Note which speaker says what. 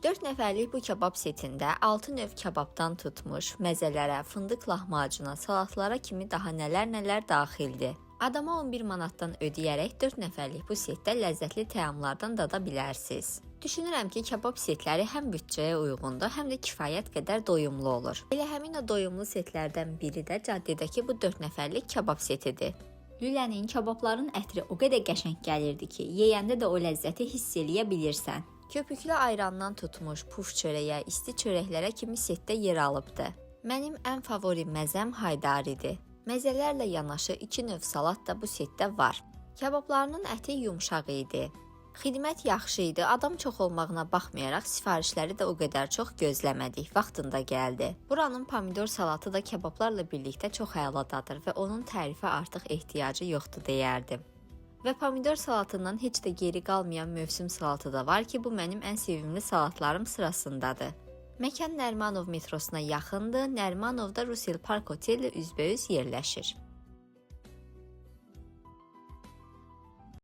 Speaker 1: 4 nəfərlik bu kebab setində 6 növ kebabdan tutmuş, məzələrə, fındıq lahmacuna, salatlara kimi daha nələr-nələr daxildir. Adama 11 manatdan ödəyərək 4 nəfərlik bu setdə ləzzətli təamlardan dada bilərsiniz. Düşünürəm ki, kebab setləri həm büdcəyə uyğundur, həm də kifayət qədər doyumlu olur. Elə həmin o doyumlu setlərdən biri də caddədəki bu 4 nəfərlik kebab setidir. Lülənin kebabların ətri o qədər qəşəng gəlirdi ki, yeyəndə də o ləzzəti hiss eləyə bilirsən. Köpüklü ayrandan tutmuş puf çörəyə, isti çörəklərə kimi setdə yer alıbdı. Mənim ən favori məzəm haydaridir. Məzələrlə yanaşı 2 növ salat da bu setdə var. Kebablarının əti yumşaq idi. Xidmət yaxşı idi. Adam çox olmağına baxmayaraq sifarişləri də o qədər çox gözləmədik. Vaxtında gəldi. Buranın pomidor salatı da kebablarla birlikdə çox əladadır və onun tərifə artıq ehtiyacı yoxdur deyərdim. Və pomidor salatından heç də geri qalmayan mövsüm salatı da var ki, bu mənim ən sevimli salatlarım sırasındadır. Məkan Nərmanov metrosuna yaxındır. Nərmanovda Rusil Park otellə üzbəüz yerləşir.